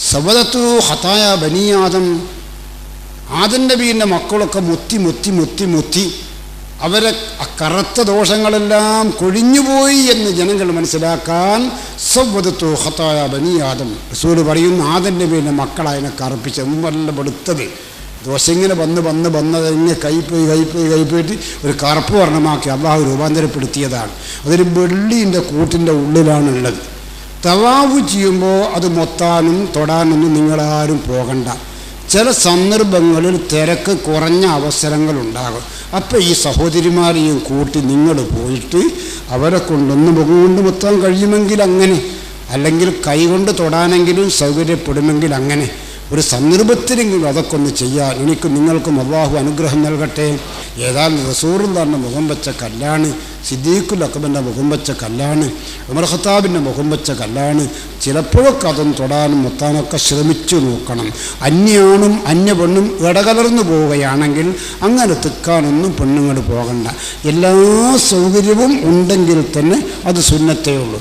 സബദത്തു ഹത്തായ ബനിയാദം ആദൻ നബീന്റെ മക്കളൊക്കെ മുത്തി മുത്തി മുത്തി മുത്തി. അവരെ കറുത്ത ദോഷങ്ങളെല്ലാം കൊഴിഞ്ഞുപോയി എന്ന് ജനങ്ങൾ മനസ്സിലാക്കാൻ സവദത്തു ഹത്തായ ബനിയാദം റസൂൽ പറയുന്നു ആദൻ നബീന്റെ മക്കളതിനെ കറുപ്പിച്ച് എമ്പല്ല പെടുത്തത്. ദോഷം ഇങ്ങനെ വന്ന് വന്ന് വന്നത് ഇങ്ങനെ കൈപ്പോയി കൈപ്പോയി കൈപ്പോയിട്ട് ഒരു കറുപ്പ് വർണമാക്കി അള്ളാഹു രൂപാന്തരപ്പെടുത്തിയതാണ്. അതൊരു വെള്ളീന്റെ കൂട്ടിന്റെ ഉള്ളിലാണുള്ളത്. തവാവ് ചെയ്യുമ്പോൾ അത് മൊത്താനും തൊടാനൊന്നും നിങ്ങളാരും പോകണ്ട. ചില സന്ദർഭങ്ങളിൽ തിരക്ക് കുറഞ്ഞ അവസരങ്ങളുണ്ടാകും. അപ്പോൾ ഈ സഹോദരിമാരെയും കൂട്ടി നിങ്ങൾ പോയിട്ട് അവരെ കൊണ്ടൊന്ന് മുഖം കൊണ്ട് മുത്താൻ കഴിയുമെങ്കിൽ അങ്ങനെ അല്ലെങ്കിൽ കൈകൊണ്ട് തൊടാനെങ്കിലും സൗകര്യപ്പെടുമെങ്കിൽ അങ്ങനെ ഒരു സന്ദർഭത്തിലെങ്കിലും അതൊക്കെ ഒന്ന് ചെയ്യാൻ എനിക്ക് നിങ്ങൾക്കും അള്ളാഹു അനുഗ്രഹം നൽകട്ടെ. ഏതാണ്ട് റസൂറും തന്നെ മുഖം വെച്ച കല്ലാണ് സിദ്ദീഖുൽ അക്ബറിന്റെ മുഖം വെച്ച കല്ലാണ് ഉമർ ഖത്താബിന്റെ മുഖം വെച്ച കല്ലാണ്. ചിലപ്പോഴൊക്കെ അതൊന്ന് തൊടാനും മുത്താനൊക്കെ ശ്രമിച്ചു നോക്കണം. അന്യാണും അന്യ പെണ്ണും ഇടകലർന്നു പോവുകയാണെങ്കിൽ അങ്ങനെ തിക്കാനൊന്നും പെണ്ണുങ്ങൾ പോകണ്ട. എല്ലാ സൗകര്യവും ഉണ്ടെങ്കിൽ തന്നെ അത് സുന്നത്തേ ഉള്ളൂ.